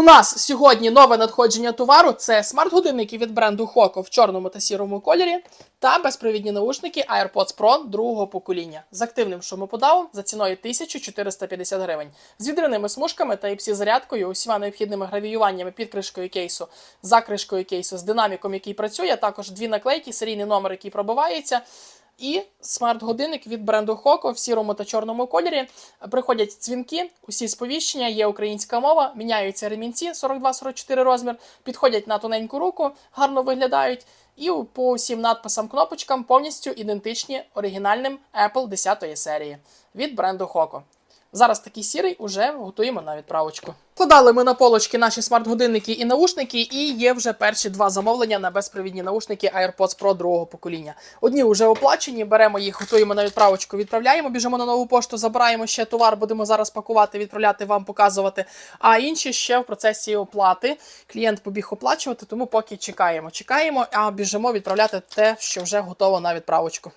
У нас сьогодні нове надходження товару це смарт-годинники від бренду Хоко в чорному та сірому кольорі та безпровідні наушники AirPods Pro другого покоління з активним шумоподавом за ціною 1450 гривень, з відриними смужками та іпсі зарядкою, усіма необхідними гравіюваннями під кришкою кейсу, за кришкою кейсу, з динаміком, який працює, також дві наклейки, серійний номер, який пробивається. І смарт-годинник від бренду Хоко в сірому та чорному кольорі. Приходять дзвінки, усі сповіщення, є українська мова, міняються ремінці 42-44 розмір, підходять на тоненьку руку, гарно виглядають. І по усім надписам кнопочкам повністю ідентичні оригінальним Apple 10 серії від бренду Хоко. Зараз такий сірий уже готуємо на відправочку. Складали ми на полочки наші смарт-годинники і наушники, і є вже перші два замовлення на безпровідні наушники AirPods Pro другого покоління. Одні вже оплачені, беремо їх, готуємо на відправочку, відправляємо, біжимо на нову пошту, забираємо ще товар, будемо зараз пакувати, відправляти вам, показувати. А інші ще в процесі оплати. Клієнт побіг оплачувати, тому поки чекаємо. Чекаємо, а біжимо відправляти те, що вже готово на відправочку.